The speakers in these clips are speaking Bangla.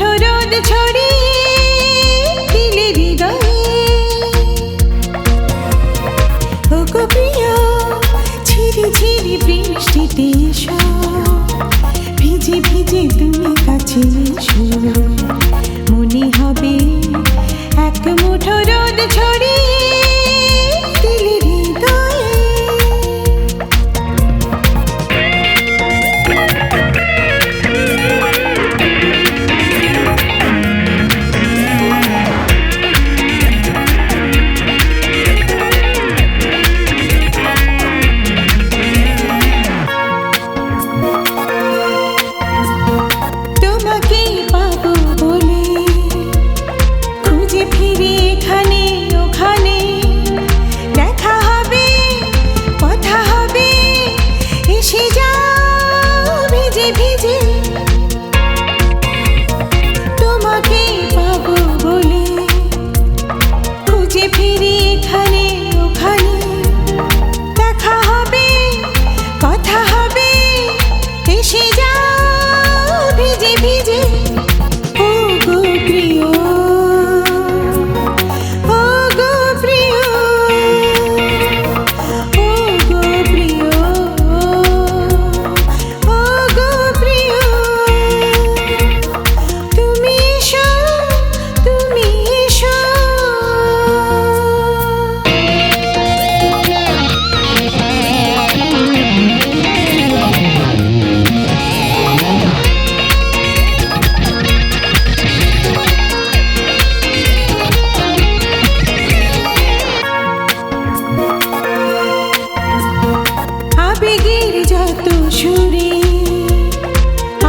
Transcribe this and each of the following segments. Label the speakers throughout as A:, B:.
A: কণ্ঠরোদ ছড়িয়ে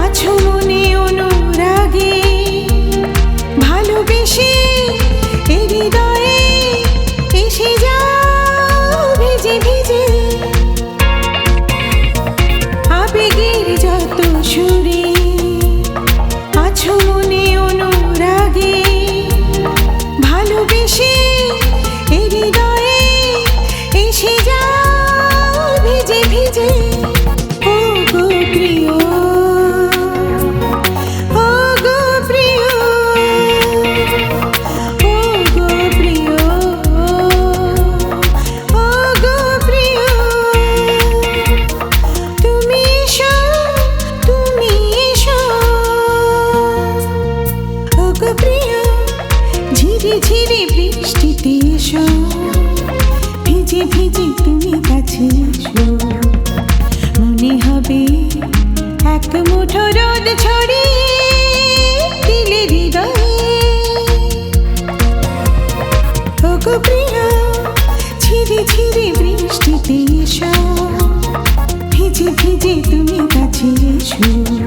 A: আছো মনে অনুরাগে ভালোবেসে ভিজে তুমি কাছে মনে হবে এক মুঠো রোদ ছড়িয়ে ভিজে ভিজে তুমি কাছে এসো।